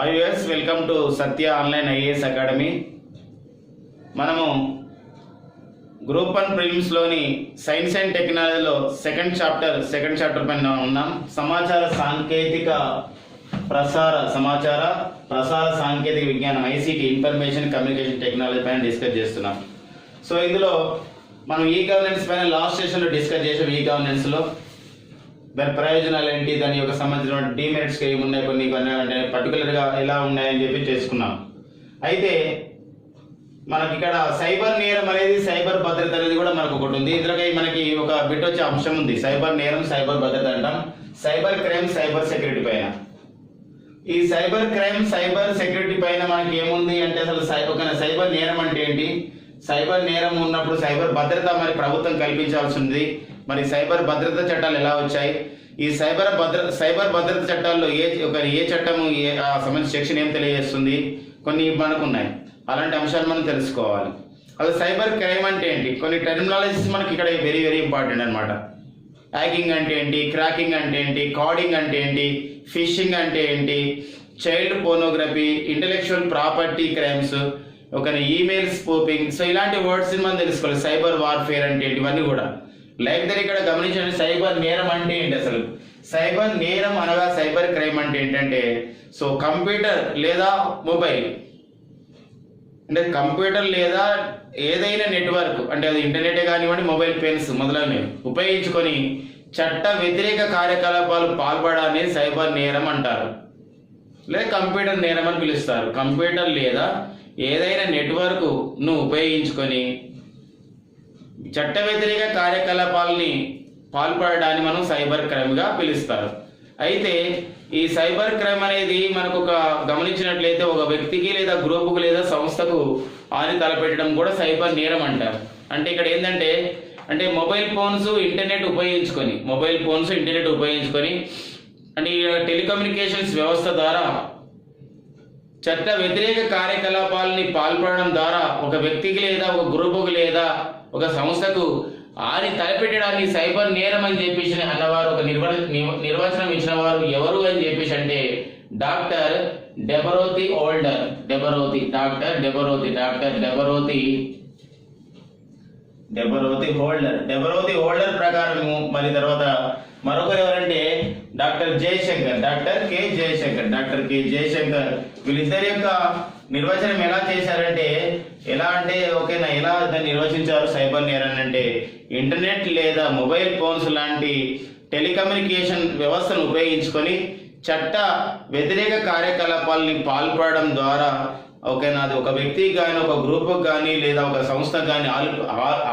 Is welcome to Satya online IAS academy మనము group one ప్రిలిమ్స్లోని science and టెక్నాలజీలో second chapter second chapter పైన ఉన్నాం. సమాచార సాంకేతిక ప్రసార సమాచార ప్రసార సాంకేతిక విజ్ఞానం ఐసీటీ ఇన్ఫర్మేషన్ కమ్యూనికేషన్ టెక్నాలజీ పైన డిస్కస్ చేస్తున్నాం. సో ఇందులో మనం ఈ గవర్నెన్స్ పైన లాస్ట్ సెషన్లో డిస్కస్ చేసాం ఈ గవర్నెన్స్లో దాని ప్రయోజనాలు ఏంటి? దాని యొక్క సంబంధించిన డిమెరిట్స్ ఏమి ఉన్నాయి కొన్ని అంటే పర్టికులర్గా ఎలా ఉన్నాయని చెప్పి చేసుకున్నాం. అయితే మనకి ఇక్కడ సైబర్ నేరం అనేది సైబర్ భద్రత అనేది కూడా మనకు ఒకటి ఉంది. ఇందులోకి మనకి ఒక బిట్ వచ్చే అంశం ఉంది. సైబర్ నేరం సైబర్ భద్రత అంటాం. సైబర్ క్రైమ్ సైబర్ సెక్యూరిటీ పైన. ఈ సైబర్ క్రైమ్ సైబర్ సెక్యూరిటీ పైన మనకి ఏముంది అంటే అసలు సై- ఒక సైబర్ నేరం అంటే ఏంటి? సైబర్ నేరం ఉన్నప్పుడు సైబర్ భద్రత మరి ప్రభుత్వం కల్పించాల్సి ఉంది. మరి సైబర్ భద్రత చట్టాలు ఎలా వచ్చాయి? ఈ సైబర్ భద్రత సైబర్ భద్రత చట్టాల్లో ఏ ఒక ఏ చట్టము ఏ ఆ సంబంధించిన సెక్షన్ ఏం తెలియజేస్తుంది? కొన్ని మనకు ఉన్నాయి. అలాంటి అంశాలు మనం తెలుసుకోవాలి. అసలు సైబర్ క్రైమ్ అంటే ఏంటి? కొన్ని టెర్మినాలజీస్ మనకి ఇక్కడ వెరీ వెరీ ఇంపార్టెంట్ అన్నమాట. హ్యాకింగ్ అంటే ఏంటి? క్రాకింగ్ అంటే ఏంటి? కాడింగ్ అంటే ఏంటి? ఫిషింగ్ అంటే ఏంటి? Child pornography intellectual property crimes ఒక ఈమెయిల్ స్పోపింగ్. సో ఇలాంటి వర్డ్స్ని మనం తెలుసుకోవాలి. సైబర్ వార్ఫేర్ అంటే ఏంటి? ఇవన్నీ కూడా. లైక్ దగ్గర ఇక్కడ గమనించండి సైబర్ నేరం అంటే ఏంటి అసలు? సైబర్ నేరం అనగా సైబర్ క్రైమ్ అంటే ఏంటంటే సో కంప్యూటర్ లేదా మొబైల్. అంటే కంప్యూటర్ లేదా ఏదైనా నెట్వర్క్ అంటే అది ఇంటర్నెట్ కానివ్వండి మొబైల్ పెన్స్ మొదలైనవి ఉపయోగించుకొని చట్ట వ్యతిరేక కార్యకలాపాలు పాల్పడాన్ని సైబర్ నేరం అంటారు. లేదా కంప్యూటర్ నేరం అని పిలుస్తారు. కంప్యూటర్ లేదా ఏదైనా నెట్వర్క్ను ఉపయోగించుకొని చట్ట వ్యతిరేక కార్యకలాపాలని పాల్పడడాన్ని మనం సైబర్ క్రైమ్గా పిలుస్తారు. అయితే ఈ సైబర్ క్రైమ్ అనేది మనకు ఒక గమనించినట్లయితే ఒక వ్యక్తికి లేదా గ్రూపుకు లేదా సంస్థకు హాని తలపెట్టడం కూడా సైబర్ నేరం అంటారు. అంటే ఇక్కడ ఏంటంటే అంటే మొబైల్ ఫోన్స్ ఇంటర్నెట్ ఉపయోగించుకొని మొబైల్ ఫోన్స్ ఇంటర్నెట్ ఉపయోగించుకొని అంటే ఈ టెలికమ్యూనికేషన్స్ వ్యవస్థ ద్వారా చట్ట వ్యతిరేక కార్యకలాపాలని పాల్పడడం ద్వారా ఒక వ్యక్తికి లేదా ఒక గ్రూపుకు లేదా ఒక సంస్థకు ఆని తలపెట్టడాన్ని సైబర్ నేరం అని చెప్పేసి అన్నవారు ఒక నిర్వ నివ- నిర్వచనం ఇచ్చిన వారు ఎవరు అని చెప్పేసి అంటే doctor Debarati Halder. Debarati doctor Debarati doctor Debarati. Debarati Halder Debarati Halder ప్రకారం మరి తర్వాత మరొకరు ఎవరంటే doctor Jaishankar. Doctor K Jaishankar. Doctor K Jaishankar. వీళ్ళిద్దరి యొక్క నిర్వచనం ఎలా చేశారంటే ఎలా అంటే ఓకేనా ఎలా దాన్ని నిర్వచించారు సైబర్ నేరాన్ని అంటే ఇంటర్నెట్ లేదా మొబైల్ ఫోన్స్ లాంటి టెలికమ్యూనికేషన్ వ్యవస్థను ఉపయోగించుకొని చట్ట వ్యతిరేక కార్యకలాపాలని పాల్పడడం ద్వారా ఓకేనా అది ఒక వ్యక్తికి కానీ ఒక గ్రూప్కి కానీ లేదా ఒక సంస్థకు కానీ ఆలు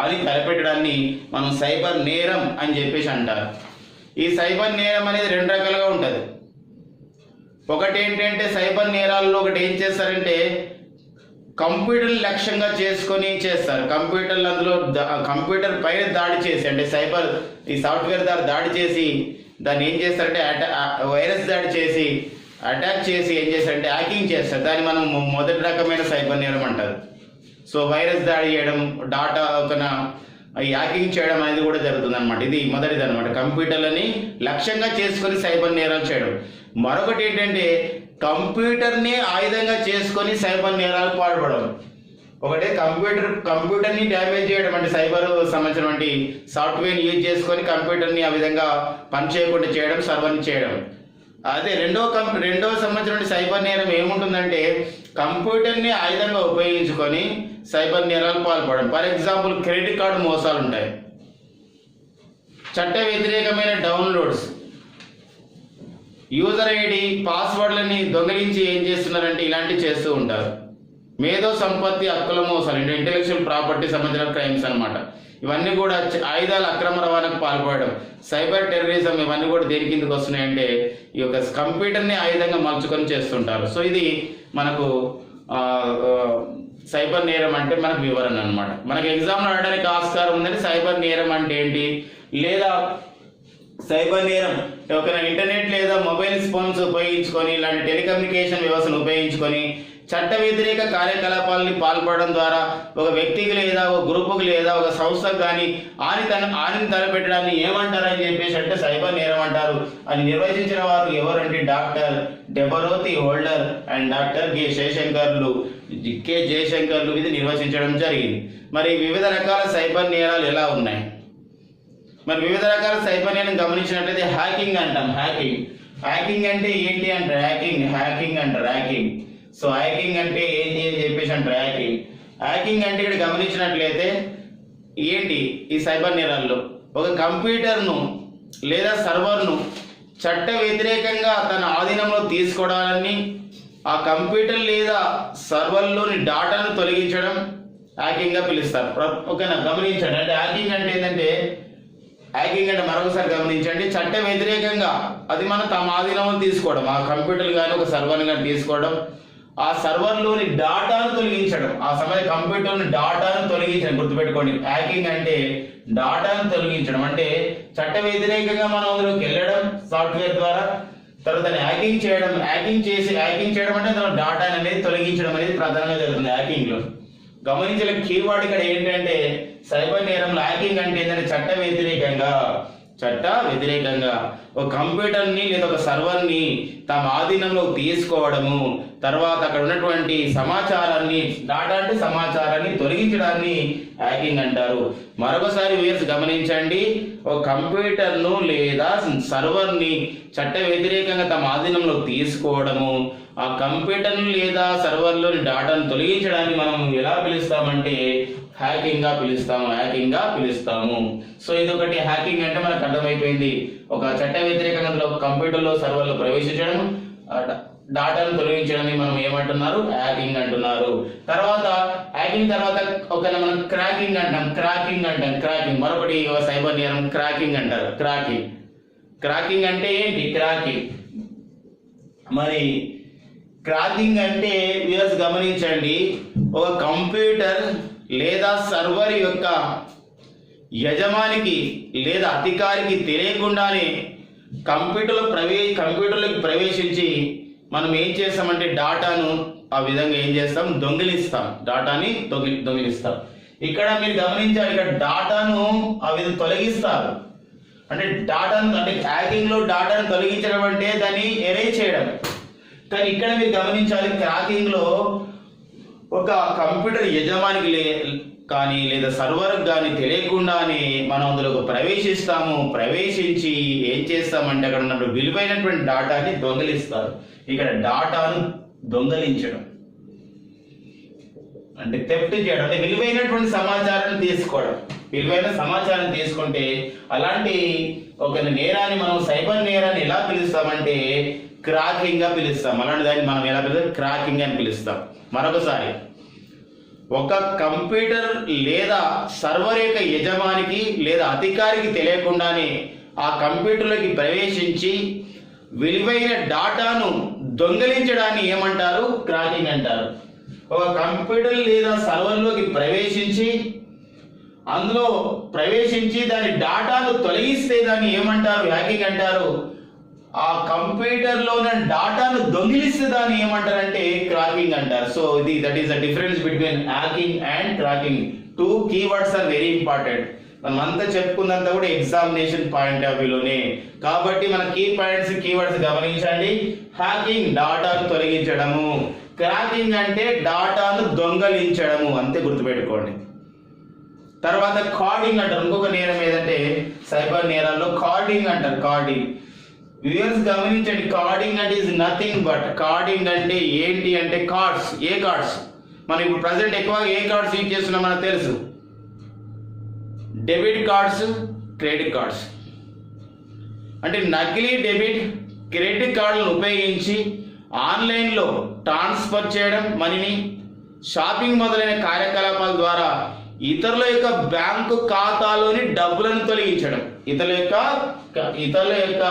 ఆలి తలపెట్టడాన్ని మనం సైబర్ నేరం అని చెప్పేసి అంటారు. ఈ సైబర్ నేరం అనేది రెండు రకాలుగా ఉంటుంది. ఒకటి ఏంటంటే సైబర్ నేరాల్లో ఒకటి ఏం చేస్తారంటే కంప్యూటర్ లక్ష్యంగా చేసుకొని చేస్తారు. కంప్యూటర్లు అందులో కంప్యూటర్ పైన దాడి చేసి అంటే సైబర్ ఈ సాఫ్ట్వేర్ ద్వారా దాడి చేసి దాన్ని ఏం చేస్తారంటే అటా- వైరస్ దాడి చేసి అటాక్ చేసి ఏం చేస్తారంటే హ్యాకింగ్ చేస్తారు. దాన్ని మనం మొదటి రకమైన సైబర్ నేరం అంటారు. సో వైరస్ దాడి చేయడం డాటా ఒక హ్యాకింగ్ చేయడం అనేది కూడా జరుగుతుంది అనమాట ఇది మొదటిది అనమాట కంప్యూటర్లని లక్ష్యంగా చేసుకొని సైబర్ నేరాలు చేయడం. మరొకటి ఏంటంటే కంప్యూటర్ని ఆయుధంగా చేసుకొని సైబర్ నేరాలు పాల్పడడం. ఒకటే కంప్యూటర్ కంప్యూటర్ని డ్యామేజ్ చేయడం అంటే సైబర్ సంబంధించినటువంటి సాఫ్ట్వేర్ని యూజ్ చేసుకొని కంప్యూటర్ని ఆ విధంగా పని చేయకుండా చేయడం సర్వర్ని చేయడం. అదే రెండో కం రెండో సంబంధించిన సైబర్ నేరం ఏముంటుందంటే కంప్యూటర్ని ఆయుధంగా ఉపయోగించుకొని సైబర్ నేరాలు పాల్పడడం. ఫర్ ఎగ్జాంపుల్ క్రెడిట్ కార్డు మోసాలు ఉంటాయి చట్ట వ్యతిరేకమైన డౌన్లోడ్స్. యూజర్ ఐడి పాస్వర్డ్లని దొంగిలించి ఏం చేస్తున్నారంటే ఇలాంటివి చేస్తూ ఉంటారు. మేధో సంపత్తి హక్కుల మోసాలు అంటే ఇంటెలెక్చువల్ ప్రాపర్టీ సంబంధించిన క్రైమ్స్ అనమాట ఇవన్నీ కూడా ఆయుధాలు ఆయుధాల అక్రమ రవాణాకు పాల్పడడం సైబర్ టెర్రరిజం ఇవన్నీ కూడా దేని కిందకి వస్తున్నాయంటే ఈ యొక్క కంప్యూటర్ని ఆయుధంగా మలుచుకొని చేస్తుంటారు. సో ఇది మనకు సైబర్ నేరం అంటే మనకు వివరణ అనమాట మనకు ఎగ్జామ్లో అడగడానికి ఆస్కారం ఉందంటే సైబర్ నేరం అంటే ఏంటి? లేదా సైబర్ నేరం. ఒక ఇంటర్నెట్ లేదా మొబైల్ ఫోన్స్ ఉపయోగించుకొని ఇలాంటి టెలికమ్యూనికేషన్ వ్యవస్థను ఉపయోగించుకొని చట్ట వ్యతిరేక కార్యకలాపాలని పాల్పడడం ద్వారా ఒక వ్యక్తికి లేదా ఒక గ్రూపుకి లేదా ఒక సంస్థకు కానీ ఆని తన హానిని తలపెట్టడాన్ని ఏమంటారని చెప్పేసి అంటే సైబర్ నేరం అంటారు. అని నిర్వచించిన వారు ఎవరంటే doctor Debarati Halder and doctor K. జయశంకర్లు. K. జయశంకర్లు ఇది నిర్వచించడం జరిగింది. మరి వివిధ రకాల సైబర్ నేరాలు ఎలా ఉన్నాయి? మరి వివిధ రకాల సైబర్యాన్ని గమనించినట్లయితే హ్యాకింగ్ అంటాం హ్యాకింగ్. హ్యాకింగ్ అంటే ఏంటి అంటారు? హ్యాకింగ్ హ్యాకింగ్ అంటారు హ్యాకింగ్. సో హ్యాకింగ్ అంటే ఏంటి అని చెప్పేసి అంటారు హ్యాకింగ్. హ్యాకింగ్ అంటే ఇక్కడ గమనించినట్లయితే ఏంటి ఈ సైబర్ నేరాల్లో? ఒక కంప్యూటర్ను లేదా సర్వర్ను చట్ట వ్యతిరేకంగా తన ఆధీనంలో తీసుకోవడాన్ని ఆ కంప్యూటర్ లేదా సర్వర్లోని డాటాను తొలగించడం హ్యాకింగ్గా పిలుస్తారు. ప్ర- ఓకేనా? గమనించండి. అంటే హ్యాకింగ్ అంటే ఏంటంటే హ్యాకింగ్ అంటే మరొకసారి గమనించండి చట్ట వ్యతిరేకంగా అది మనం తమ ఆధీనంలో తీసుకోవడం ఆ కంప్యూటర్లు కానీ ఒక సర్వర్ని కానీ తీసుకోవడం ఆ సర్వర్లోని డాటాను తొలగించడం ఆ సమయ కంప్యూటర్ని డాటాను తొలగించడం గుర్తుపెట్టుకోండి. హ్యాకింగ్ అంటే డాటాను తొలగించడం అంటే చట్ట వ్యతిరేకంగా మనం అందులోకి వెళ్ళడం సాఫ్ట్వేర్ ద్వారా తర్వాత హ్యాకింగ్ చేయడం హ్యాకింగ్ చేసి హ్యాకింగ్ చేయడం అంటే దాని డాటా అనేది తొలగించడం అనేది ప్రధానంగా జరుగుతుంది హ్యాకింగ్లో గమనించిన కీవర్డ్ ఇక్కడ ఏంటంటే సైబర్ నేరం లాకింగ్ అంటే ఏంటంటే చట్ట వ్యతిరేకంగా చట్ట వ్యతిరేకంగా ఒక కంప్యూటర్ని లేదా ఒక సర్వర్ని తమ ఆధీనంలో తీసుకోవడము తర్వాత అక్కడ ఉన్నటువంటి సమాచారాన్ని డాటా అంటే సమాచారాన్ని తొలగించడాన్ని హ్యాకింగ్ అంటారు. మరొకసారి వీర్స్ గమనించండి ఒక కంప్యూటర్ను లేదా సర్వర్ని చట్ట వ్యతిరేకంగా తమ ఆధీనంలో తీసుకోవడము ఆ కంప్యూటర్ను లేదా సర్వర్లోని డాటాను తొలగించడాన్ని మనం ఎలా పిలుస్తామంటే హ్యాకింగ్గా పిలుస్తాము హ్యాకింగ్గా పిలుస్తాము. సో ఇది ఒకటి హ్యాకింగ్ అంటే మనకు అర్థమైపోయింది. ఒక చట్ట వ్యతిరేకంగా అందులో కంప్యూటర్లో సర్వర్లో ప్రవేశించడం డాటాను తొలగించడాన్ని మనం ఏమంటున్నారు? హ్యాకింగ్ అంటున్నారు. తర్వాత హ్యాకింగ్ తర్వాత ఒక మనం క్రాకింగ్ అంటాం క్రాకింగ్ అంటాం క్రాకింగ్ మరొకటి సైబర్ నేరం క్రాకింగ్ అంటారు క్రాకింగ్ క్రాకింగ్ అంటే ఏంటి? క్రాకింగ్ మరి క్రాకింగ్ అంటే మీరు గమనించండి ఒక కంప్యూటర్ లేదా సర్వర్ యొక్క యజమానికి లేదా అధికారికి తెలియకుండానే కంప్యూటర్లో ప్రవే కంప్యూటర్లోకి ప్రవేశించి మనం ఏం చేస్తామంటే డాటాను ఆ విధంగా ఏం చేస్తాం? దొంగిలిస్తాం. డాటాని దొంగి దొంగిలిస్తాం. ఇక్కడ మీరు గమనించాలి ఇక్కడ డాటాను ఆ విధంగా తొలగిస్తారు. అంటే డాటాను అంటే హ్యాకింగ్లో డాటాను తొలగించడం అంటే దాన్ని ఎరేజ్ చేయడం. కానీ ఇక్కడ మీరు గమనించాలి క్రాకింగ్లో ఒక కంప్యూటర్ యజమానికి లే కానీ లేదా సర్వర్ కానీ తెలియకుండానే మనం అందులో ప్రవేశిస్తాము. ప్రవేశించి ఏం చేస్తామంటే అక్కడ ఉన్న విలువైనటువంటి డాటాని దొంగలిస్తారు. ఇక్కడ డాటాను దొంగలించడం. అంటే తెప్ట్ చేయడం. అంటే విలువైనటువంటి సమాచారాన్ని తీసుకోవడం. విలువైన సమాచారం తీసుకుంటే అలాంటి ఒక నేరాన్ని మనం సైబర్ నేరాన్ని ఎలా పిలుస్తామంటే క్రాకింగ్గా పిలుస్తాం. అలాంటి దాన్ని మనం ఎలా పిలుస్తాం? క్రాకింగ్ అని పిలుస్తాం. మరొకసారి. ఒక కంప్యూటర్ లేదా సర్వర్ యొక్క యజమానికి లేదా అధికారికి తెలియకుండానే ఆ కంప్యూటర్లోకి ప్రవేశించి విలువైన డాటాను దొంగిలించడాన్ని ఏమంటారు? క్రాకింగ్ అంటారు. ఒక కంప్యూటర్ లేదా సర్వర్లోకి ప్రవేశించి అందులో ప్రవేశించి దాని డాటాను తొలగిస్తే దాన్ని ఏమంటారు? హ్యాకింగ్ అంటారు. ఆ కంప్యూటర్లోని డాటాను దొంగిలిస్తే దాన్ని ఏమంటారంటే క్రాకింగ్ అంటారు. సో ఇది that is the difference between hacking and cracking two keywords are very important మనం అంతా చెప్పుకున్నంత కూడా ఎగ్జామినేషన్ పాయింట్ ఆఫ్ వ్యూలోనే కాబట్టి మన కీ పాయింట్స్ కీవర్డ్స్ గమనించండి. హ్యాకింగ్ డాటాను తొలగించడము. క్రాకింగ్ అంటే డాటాను దొంగలించడము. అంతే గుర్తుపెట్టుకోండి. తర్వాత కార్డింగ్ అంటారు. ఇంకొక నేరం ఏదంటే సైబర్ నేరాల్లో కార్డింగ్ అంటారు కార్డింగ్ వ్యూయర్స్ గమనించండి కార్డింగ్ అంటే ఈజ్ నథింగ్ బట్ కార్డింగ్ అంటే ఏంటి అంటే కార్డ్స్ ఏ కార్డ్స్ మనం ఇప్పుడు ప్రజెంట్ ఎక్కువ ఏ కార్డ్స్ యూజ్ చేస్తున్నాం మనకు తెలుసు? డెబిట్ కార్డ్స్ క్రెడిట్ కార్డ్స్ అంటే నకిలీ డెబిట్ క్రెడిట్ కార్డులను ఉపయోగించి ఆన్లైన్లో ట్రాన్స్ఫర్ చేయడం మనీని షాపింగ్ మొదలైన కార్యకలాపాల ద్వారా ఇతరుల యొక్క బ్యాంకు ఖాతాలోని డబ్బులను తొలగించడం. ఇతరుల యొక్క ఇతరుల యొక్క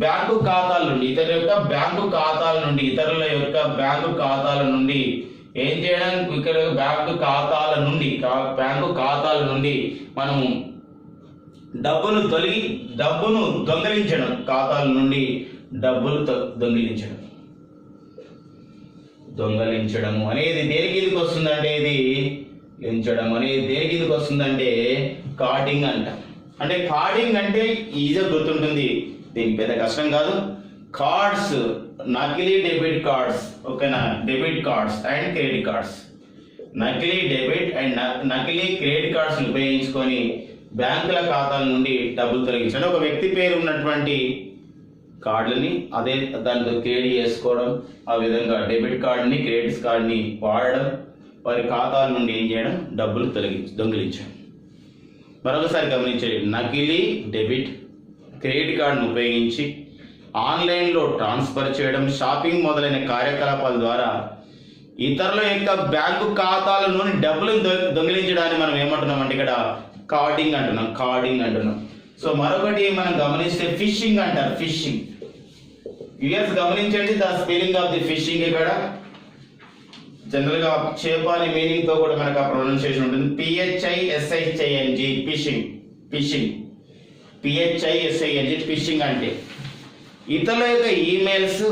బ్యాంకు ఖాతాల నుండి ఇతరుల యొక్క బ్యాంకు ఖాతాల నుండి ఇతరుల యొక్క బ్యాంకు ఖాతాల నుండి ఏం చేయడం? ఇక్కడ బ్యాంకు ఖాతాల నుండి బ్యాంకు ఖాతాల నుండి మనము డబ్బును తొలగి డబ్బును దొంగిలించడం. ఖాతాల నుండి డబ్బులు దొంగిలించడం. దొంగలించడము అనేది దేనికి కిందకి వస్తుందంటే ఇది? లించడం అనేది దేనికి కిందకి వస్తుందంటే కార్డింగ్ అంట. అంటే కార్డింగ్ అంటే ఈజీగా గుర్తుంటుంది. దీనికి పెద్ద కష్టం కాదు. కార్డ్స్ నకిలీ డెబిట్ కార్డ్స్ ఓకేనా? Debit cards and credit cards. నకిలీ డెబిట్ అండ్ నకిలీ క్రెడిట్ కార్డ్స్ ఉపయోగించుకొని బ్యాంకుల ఖాతాల నుండి డబ్బులు తొలగించడం. ఒక వ్యక్తి పేరు ఉన్నటువంటి కార్డులని అదే దాంతో క్రియేట్ చేసుకోవడం ఆ విధంగా డెబిట్ కార్డుని క్రెడిట్ కార్డుని వాడడం వారి ఖాతాల నుండి ఏం చేయడం? డబ్బులు తొలగించ దొంగిలించడం. మరొకసారి గమనించండి. నకిలీ డెబిట్ క్రెడిట్ కార్డును ఉపయోగించి ఆన్లైన్లో ట్రాన్స్ఫర్ చేయడం షాపింగ్ మొదలైన కార్యకలాపాల ద్వారా ఇతరుల యొక్క బ్యాంకు ఖాతాల నుండి డబ్బులు దొంగిలించడానికి దొంగిలించడాన్ని మనం ఏమంటున్నామంటే ఇక్కడ కార్డింగ్ అంటున్నాం కార్డింగ్ అంటున్నాం. సో మరొకటి మనం గమనిస్తే ఫిషింగ్ అంటారు ఫిషింగ్. యుఎస్ గమనించండి the spelling of the phishing ఇక్కడ. జనరల్గా చేప అనే మీనింగ్తో కూడా మనకు ఆ ప్రొనౌన్సియేషన్ ఉంటుంది. P H I S I H I N G phishing phishing. P H I S I N G phishing అంటే. ఇతరుల యొక్క ఈమెయిల్స్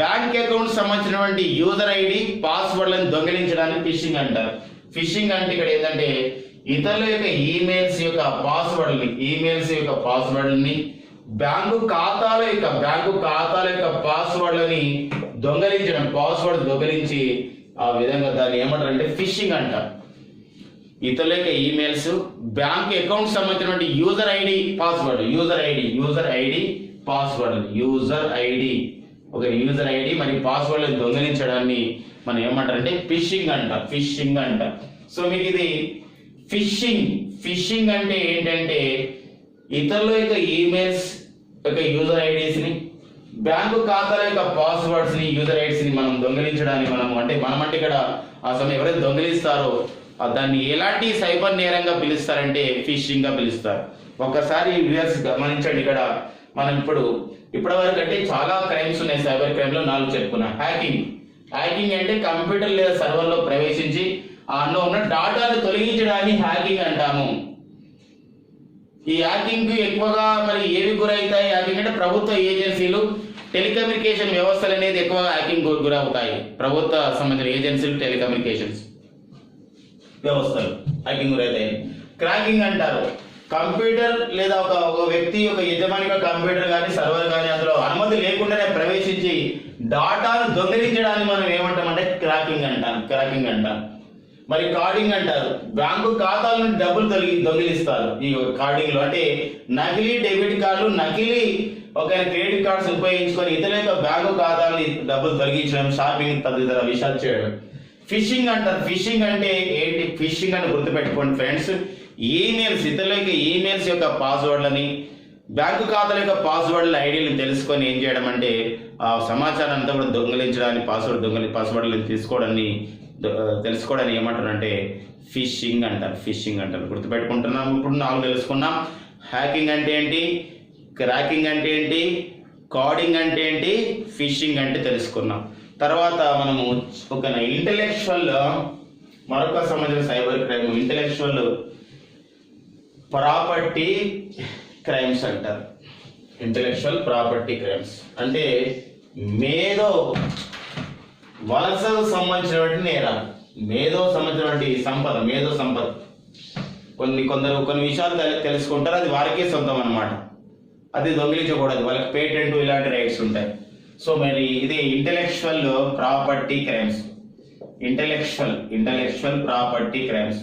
బ్యాంక్ అకౌంట్ సంబంధించినటువంటి యూజర్ ఐడి పాస్వర్డ్లను దొంగిలించడానికి ఫిషింగ్ అంటారు. ఫిషింగ్ అంటే ఇక్కడ ఏంటంటే ఇతరుల యొక్క ఈమెయిల్స్ యొక్క పాస్వర్డ్ని ఈమెయిల్స్ యొక్క పాస్వర్డ్ని బ్యాంకు ఖాతాల యొక్క బ్యాంకు ఖాతాల యొక్క పాస్వర్డ్లని దొంగలించడం పాస్వర్డ్ దొంగలించి ఆ విధంగా దాన్ని ఏమంటారంటే ఫిషింగ్ అంటారు. ఇతరుల యొక్క ఈమెయిల్స్ బ్యాంక్ అకౌంట్ సంబంధించినటువంటి user ID password user ID user ID password user ID. ఒక యూజర్ ఐడి మరి పాస్వర్డ్ దొంగిలించడాన్ని మనం ఏమంటారంటే ఫిషింగ్ అంట ఫిషింగ్ అంట. సో మీకు ఇది ఫిషింగ్ ఫిషింగ్ అంటే ఏంటంటే ఇతరుల యొక్క ఈమెయిల్స్ యొక్క యూజర్ ఐడీస్ని బ్యాంకు ఖాతాల యొక్క పాస్వర్డ్స్ని యూజర్ ఐడీస్ని మనం దొంగిలించడానికి మనం అంటే మనం అంటే ఇక్కడ ఆ సమయం ఎవరైతే దొంగిలిస్తారో దాన్ని ఎలాంటి సైబర్ నేరంగా పిలుస్తారంటే ఫిషింగ్గా పిలుస్తారు. ఒక్కసారి వ్యూయర్స్ గమనించండి ఇక్కడ. మనం ఇప్పుడు ఇప్పటి వరకు అంటే చాలా క్రైమ్స్ ఉన్నాయి సైబర్ క్రైమ్లో నాలుగు చెప్పుకున్నాం. హ్యాకింగ్ హ్యాకింగ్ అంటే కంప్యూటర్ లేదా సర్వర్లో ప్రవేశించి అందులో ఉన్న డాటాను తొలగించడాన్ని హ్యాకింగ్ అంటాము. ఈ హ్యాకింగ్ ఎక్కువగా మరి ఏవి గురవుతాయి? హ్యాకింగ్ అంటే ప్రభుత్వ ఏజెన్సీలు టెలికమ్యూనికేషన్ వ్యవస్థలు అనేది ఎక్కువగా హ్యాకింగ్ గురవుతాయి. ప్రభుత్వ సంబంధించిన ఏజెన్సీలు టెలికమ్యూనికేషన్స్ వ్యవస్థలు హ్యాకింగ్ అయితే క్రాకింగ్ అంటారు. కంప్యూటర్ లేదా ఒక ఒక వ్యక్తి ఒక యజమానిగా కంప్యూటర్ కానీ సర్వర్ కానీ అందులో అనుమతి లేకుండానే ప్రవేశించి డాటాను దొంగిలించడానికి మనం ఏమంటామంటే క్రాకింగ్ అంటాం. క్రాకింగ్ అంటాం. మరి కార్డింగ్ అంటారు. బ్యాంకు ఖాతాల నుండి డబ్బులు తొలగి దొంగిలిస్తారు. ఈ కార్డింగ్లో అంటే నకిలీ డెబిట్ కార్డులు నకిలీ ఒక క్రెడిట్ కార్డ్స్ ఉపయోగించుకొని ఇతరుల యొక్క బ్యాంకు ఖాతాలని డబ్బులు తొలగించడం షాపింగ్ తదితర విషయాలు చేయడం. ఫిషింగ్ అంటారు. ఫిషింగ్ అంటే ఏంటి? ఫిషింగ్ అని గుర్తుపెట్టుకోండి ఫ్రెండ్స్. ఈమెయిల్స్ ఇతరులకి ఈమెయిల్స్ యొక్క పాస్వర్డ్లని బ్యాంకు ఖాతాల యొక్క పాస్వర్డ్ల ఐడీలను తెలుసుకొని ఏం చేయడం అంటే ఆ సమాచారం అంతా కూడా దొంగిలించడానికి పాస్వర్డ్ దొంగలి పాస్వర్డ్లను తీసుకోవడాన్ని తెలుసుకోవడానికి ఏమంటారంటే ఫిషింగ్ అంటారు. ఫిషింగ్ అంటారు. గుర్తుపెట్టుకుంటున్నాం. ఇప్పుడు నాలుగు తెలుసుకున్నాం. హ్యాకింగ్ అంటే ఏంటి? క్రాకింగ్ అంటే ఏంటి? కాడింగ్ అంటే ఏంటి? ఫిషింగ్ అంటే తెలుసుకున్నాం. తర్వాత మనము ఒక ఇంటలెక్చువల్ మరొక సంబంధించిన cyber crime intellectual property crimes అంటారు. ఇంటలెక్చువల్ ప్రాపర్టీ క్రైమ్స్ అంటే మేధో వలసకు సంబంధించినటువంటి నేరాలు. మేధో సంబంధించినటువంటి సంపద మేధో సంపద. కొన్ని కొందరు కొన్ని విషయాలు తెలుసుకుంటారు అది వారికే సొంతం అన్నమాట. అది దొంగిలించకూడదు వాళ్ళకి పేటెంట్ ఇలాంటి రైట్స్ ఉంటాయి. సో మరి ఇది intellectual property crimes intellectual intellectual property crimes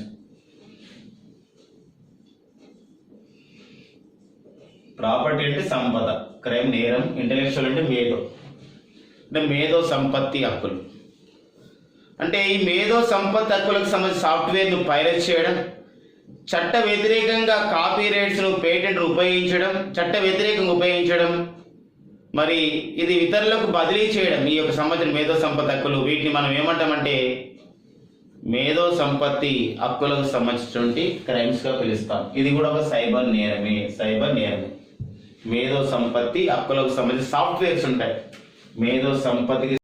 property అంటే సంపద క్రైమ్ నేరం ఇంటెలెక్చువల్ అంటే మేధో. అంటే మేధో సంపత్తి హక్కులు. అంటే ఈ మేధో సంపత్తి హక్కులకు సంబంధించి సాఫ్ట్వేర్ను పైరట్ చేయడం చట్ట వ్యతిరేకంగా కాపీ రైట్స్ను పేటెంట్ ఉపయోగించడం చట్ట వ్యతిరేకంగా ఉపయోగించడం మరి ఇది ఇతరులకు బదిలీ చేయడం ఈ యొక్క సంబంధించిన మేధో సంపత్తి హక్కులు. వీటిని మనం ఏమంటామంటే మేధో సంపత్తి హక్కులకు సంబంధించినటువంటి క్రైమ్స్గా పిలుస్తాం. ఇది కూడా ఒక సైబర్ నేరమే సైబర్ నేరమే. మేధో సంపత్తి హక్కులకు సంబంధించిన సాఫ్ట్వేర్స్ ఉంటాయి. మేధో సంపత్తికి